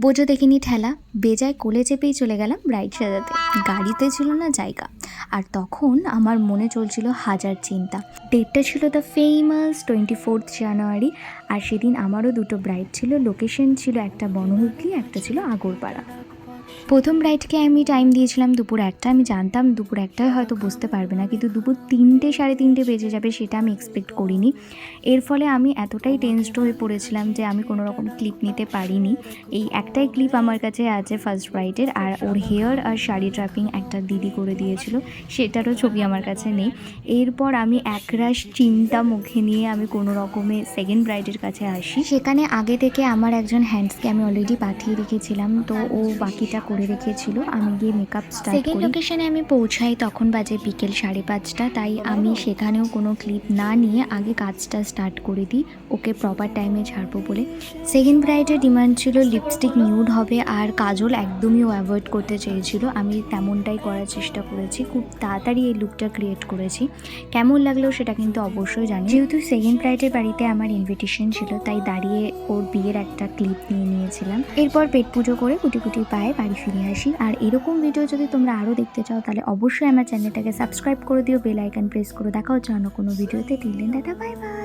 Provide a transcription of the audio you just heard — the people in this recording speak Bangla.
বোঝো দেখিনি ঠেলা। বেজায় কোলে চেপেই চলে গেলাম রাইড সাজাতে। গাড়িতে ছিল না জায়গা। আর তখন আমার মনে চলছিল হাজার চিন্তা। ডেটটা ছিল the famous twenty fourth January আর সেদিন আমারও দুটো ব্রাইড ছিল লোকেশন ছিল একটা বনহুগলি, একটা ছিল আগরপাড়া। প্রথম রাইডকে আমি টাইম দিয়েছিলাম দুপুর একটা, আমি জানতাম দুপুর একটায় হয়তো বসতে পারবে না, কিন্তু দুপুর তিনটে, সাড়ে তিনটে বেজে যাবে সেটা আমি এক্সপেক্ট করিনি। এর ফলে আমি এতটাই টেনসড হয়ে পড়েছিলাম যে আমি কোনো রকম ক্লিপ নিতে পারিনি। এই একটাই ক্লিপ আমার কাছে আছে ফার্স্ট রাইডের আর ওর হেয়ার আর শাড়ি ট্র্যাপিং একটা দিদি করে দিয়েছিল, সেটারও ছবি আমার কাছে নেই। এরপর আমি একরাশ চিন্তা মুখে নিয়ে আমি কোনো রকমে সেকেন্ড ব্রাইডের কাছে আসি। সেখানে আগে থেকে আমার একজন হ্যান্ডসকে আমি অলরেডি পাঠিয়ে রেখেছিলাম, তো ও বাকিটা করে রেখেছিল আমি গিয়ে মেকআপ স্টার্ট সেকেন্ড লোকেশনে আমি পৌঁছাই তখন বাজে বিকেল সাড়ে পাঁচটা তাই আমি সেখানেও কোনো ক্লিপ না নিয়ে আগে কাজটা স্টার্ট করে দিই ওকে প্রপার টাইমে ছাড়বো বলে। সেকেন্ড ব্রাইডের ডিমান্ড ছিল লিপস্টিক নিউড হবে আর কাজল একদমই ও অ্যাভয়েড করতে চেয়েছিল আমি তেমনটাই করার চেষ্টা করেছি খুব তাড়াতাড়ি এই লুকটা ক্রিয়েট করেছি। কেমন লাগল সেটা কিন্তু অবশ্যই জানি। যেহেতু সেকেন্ড ব্রাইডের বাড়িতে আমার ইনভিটেশন ছিল তাই দাঁড়িয়ে ওর বিয়ের একটা ক্লিপ নিয়ে নিয়েছিলাম। এরপর পেট পুজো করে কুটি কুটি পায়ে বাড়ি ফিরে আসি। আর এরকম ভিডিও যদি তোমরা আরও দেখতে চাও, তাহলে অবশ্যই আমার চ্যানেলটাকে সাবস্ক্রাইব করে দিও বেল আইকন প্রেস করে। দেখাও হচ্ছে অন্য কোনো ভিডিওতে টিলেন দাদা বাই বাই